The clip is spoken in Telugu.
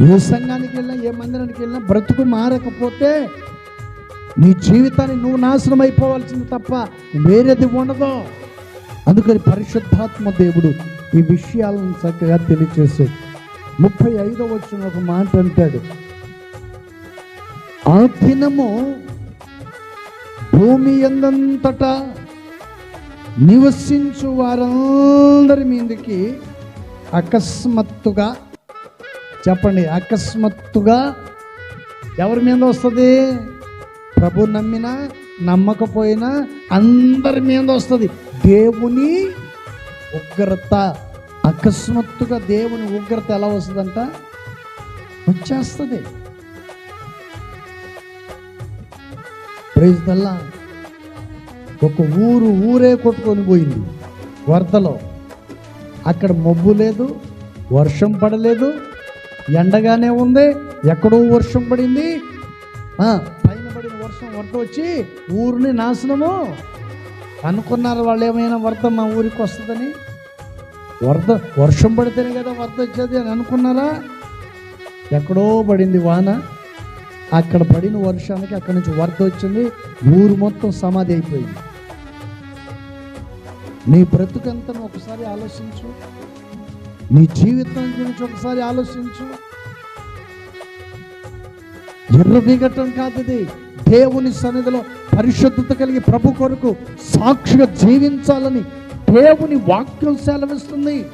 ఏ సంఘానికి వెళ్ళినా ఏ మందిరానికి వెళ్ళినా బ్రతుకు మారకపోతే నీ జీవితాన్ని నువ్వు నాశనం అయిపోవాల్సింది తప్ప వేరేది ఉండదు. అందుకని పరిశుద్ధాత్మ దేవుడు ఈ విషయాలను చక్కగా తెలియచేసాడు ముప్పై ఐదో వచ్చిన ఒక మాట అంటాడు. ఆ దినము భూమి ఎందంతటా నివసించు వారందరి మీదకి అకస్మాత్తుగా చెప్పండి అకస్మాత్తుగా ఎవరి మీద వస్తుంది? ప్రభు నమ్మినా నమ్మకపోయినా అందరి మీద వస్తుంది. దేవుని ఉగ్రత అకస్మాత్తుగా దేవుని ఉగ్రత ఎలా వస్తుందంట? వచ్చేస్తుంది. ప్రజల్లా ఒక ఊరు ఊరే కొట్టుకొని పోయింది వరదలో. అక్కడ మబ్బు లేదు వర్షం పడలేదు ఎండగానే ఉంది ఎక్కడో వర్షం పడింది. పైన పడిన వర్షం వరద వచ్చి ఊరిని నాశనము. అనుకున్నారు వాళ్ళు ఏమైనా వరద మా ఊరికి వస్తుందని? వరద వర్షం పడితేనే కదా వరద వచ్చేది అని అనుకున్నారా? ఎక్కడో పడింది వాన. అక్కడ పడిన వర్షానికి అక్కడి నుంచి వరద వచ్చింది ఊరు మొత్తం సమాధి అయిపోయింది. నీ బ్రతుకంతను ఒకసారి ఆలోచించు. నీ జీవితం గురించి ఒకసారి ఆలోచించు. ఎర్ర దిగటం కాదు ఇది. దేవుని సన్నిధిలో పరిశుద్ధత కలిగి ప్రభు కొరకు సాక్షిగా జీవించాలని దేవుని వాక్యం సెలవిస్తుంది.